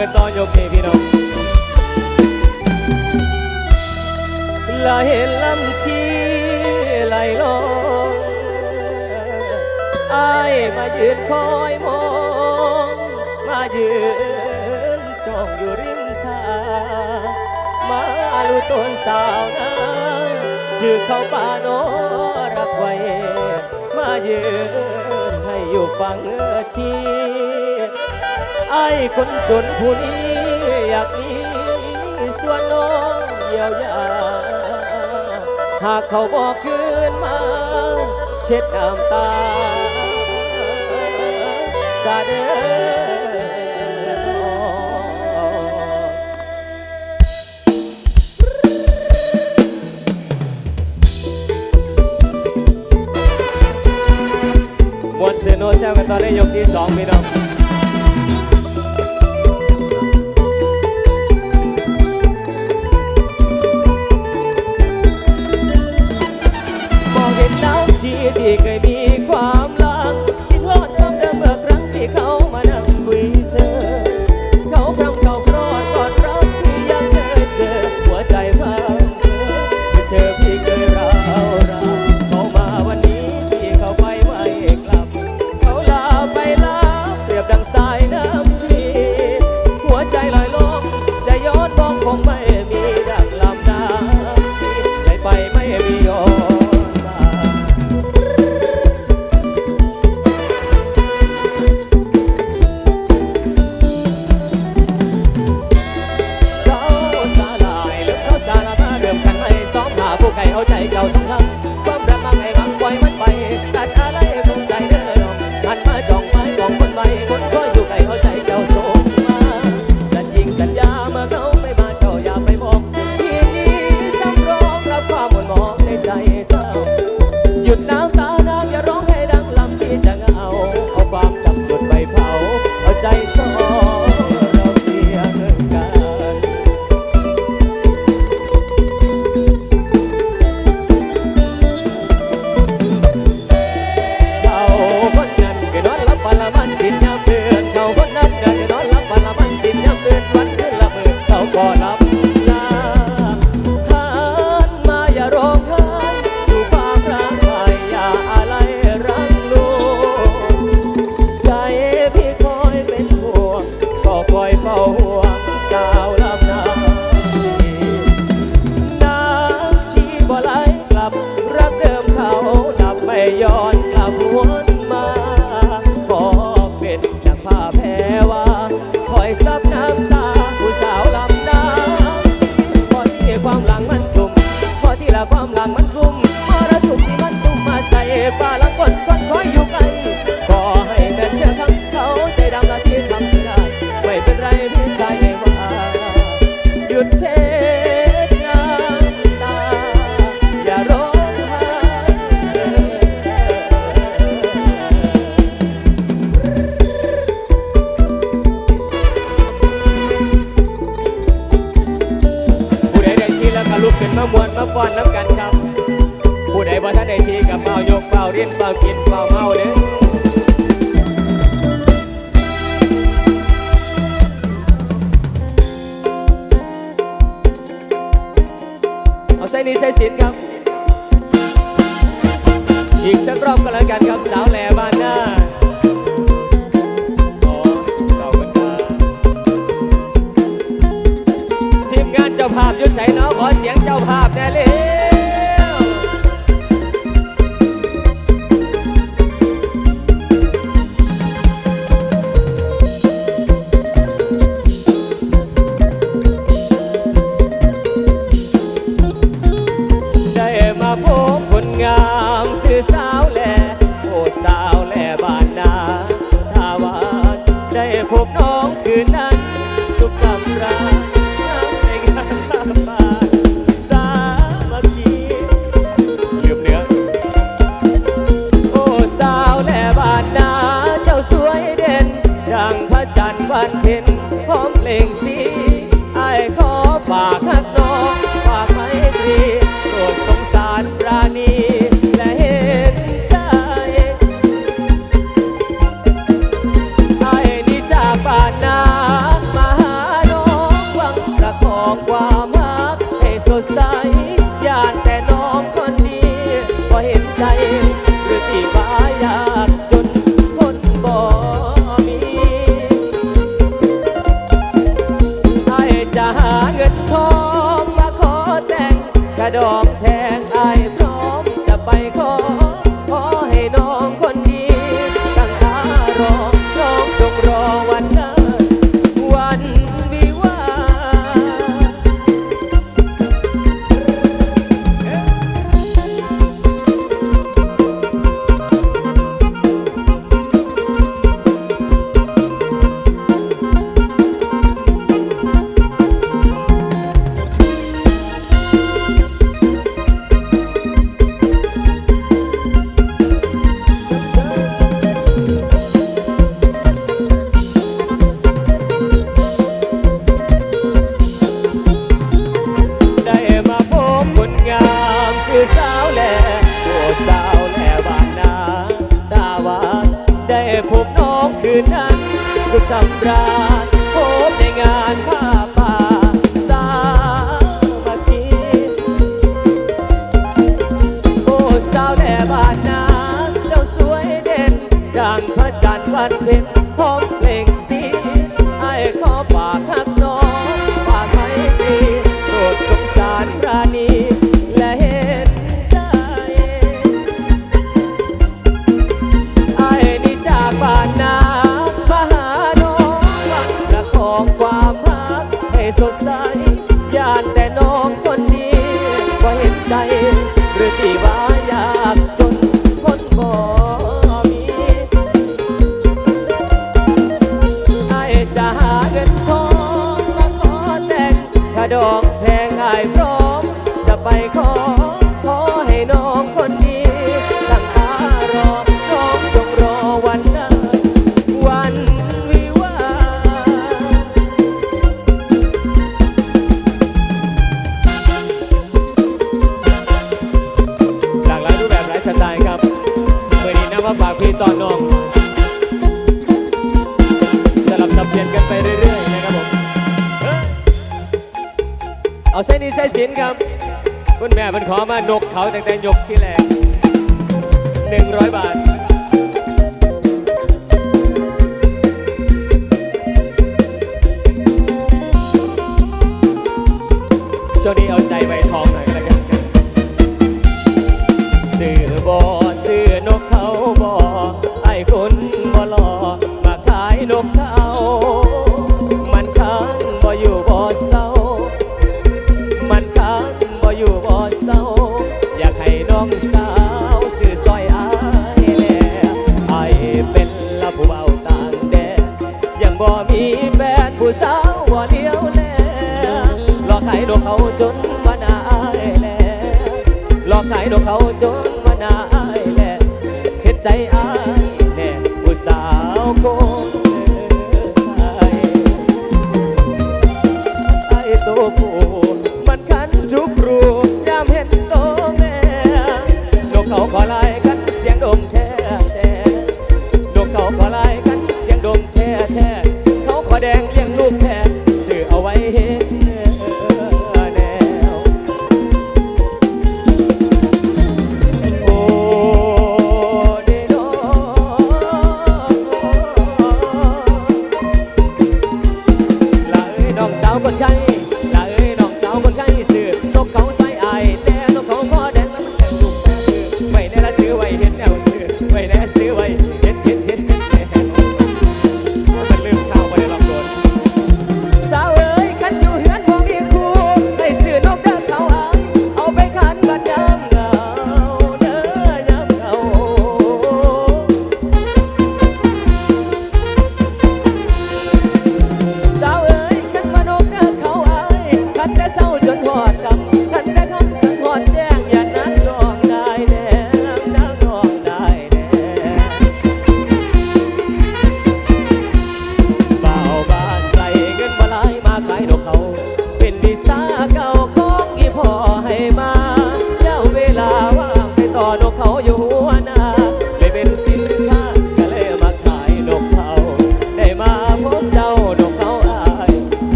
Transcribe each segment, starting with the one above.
กันตอนยกนพี่น้องลายลำชีไหลลงอามายืนคอยมอง มายืนจ้องอยู่ริมทางมาลูต้นสาวนาจือเข้าป่าโนรับไว้ มายืนให้อยู่ฟังเอชี ไอ้คนจนผู้นี้อยากมีส่วนน้องเยียวยา หากเขาบอกคืนมา เช็ดน้ำตาสาเดบนเซโนแซวกันตอนนี้ยกที่สองพี่น้อง ที่เคยมีความลังคิดฮอดคำเดิมเมื่อครั้งที่เขา a สุขสำราญพบในงานผ้าป่าสามัคคีโอ้สาวแด่บ้านนาเจ้าสวยเด่นดังพระจันทร์วันเพ็ญ แตั้งแต่ยกที่แรก100 บาท อบขายดอกเขาจนมานาอายแหละเฮ็ดใจอายแหละผู้สาวโกงไอ้ตัวผู้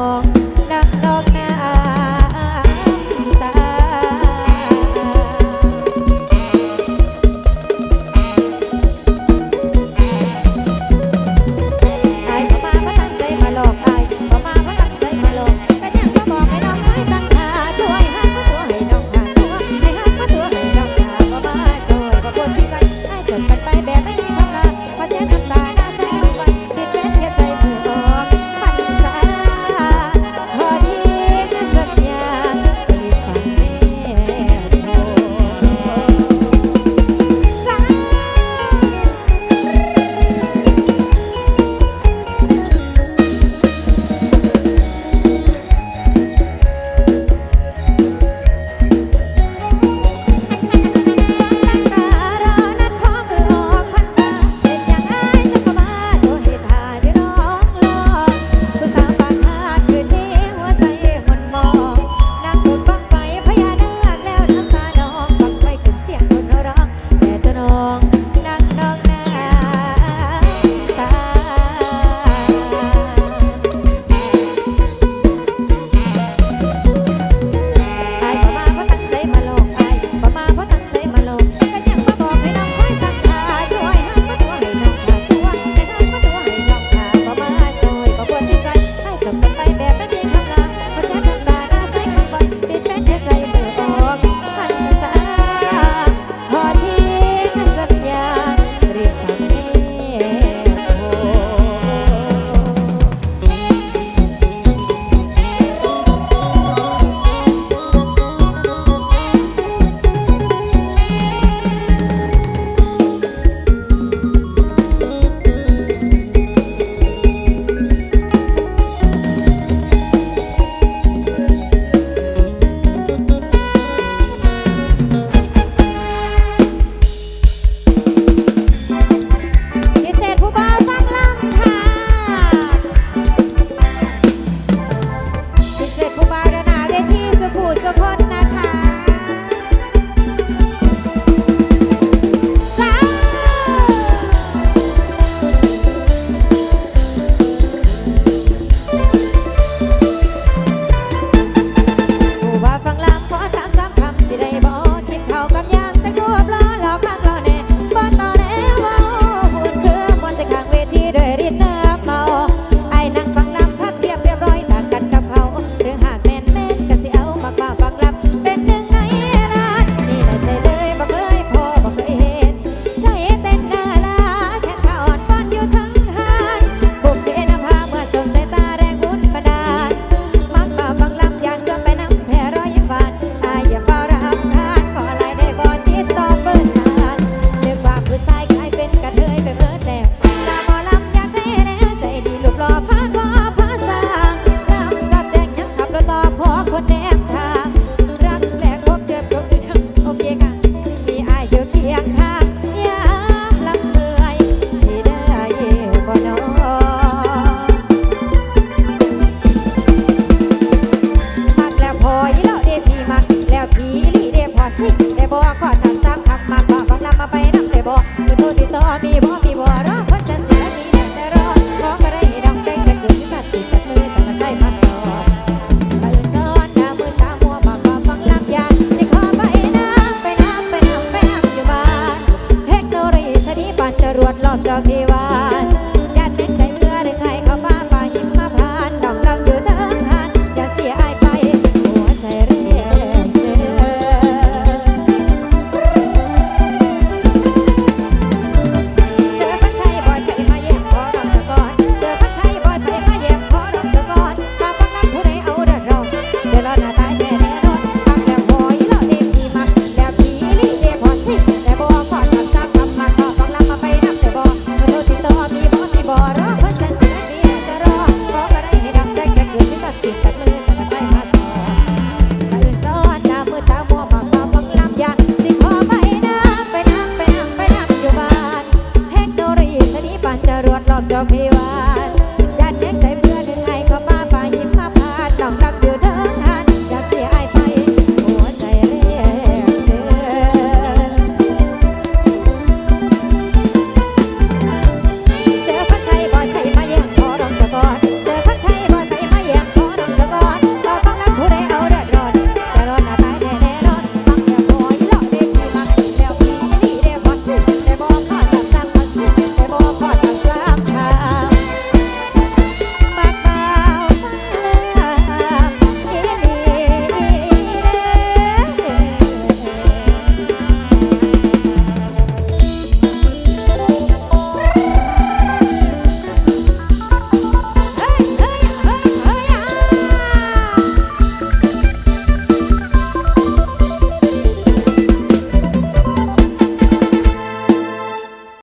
어.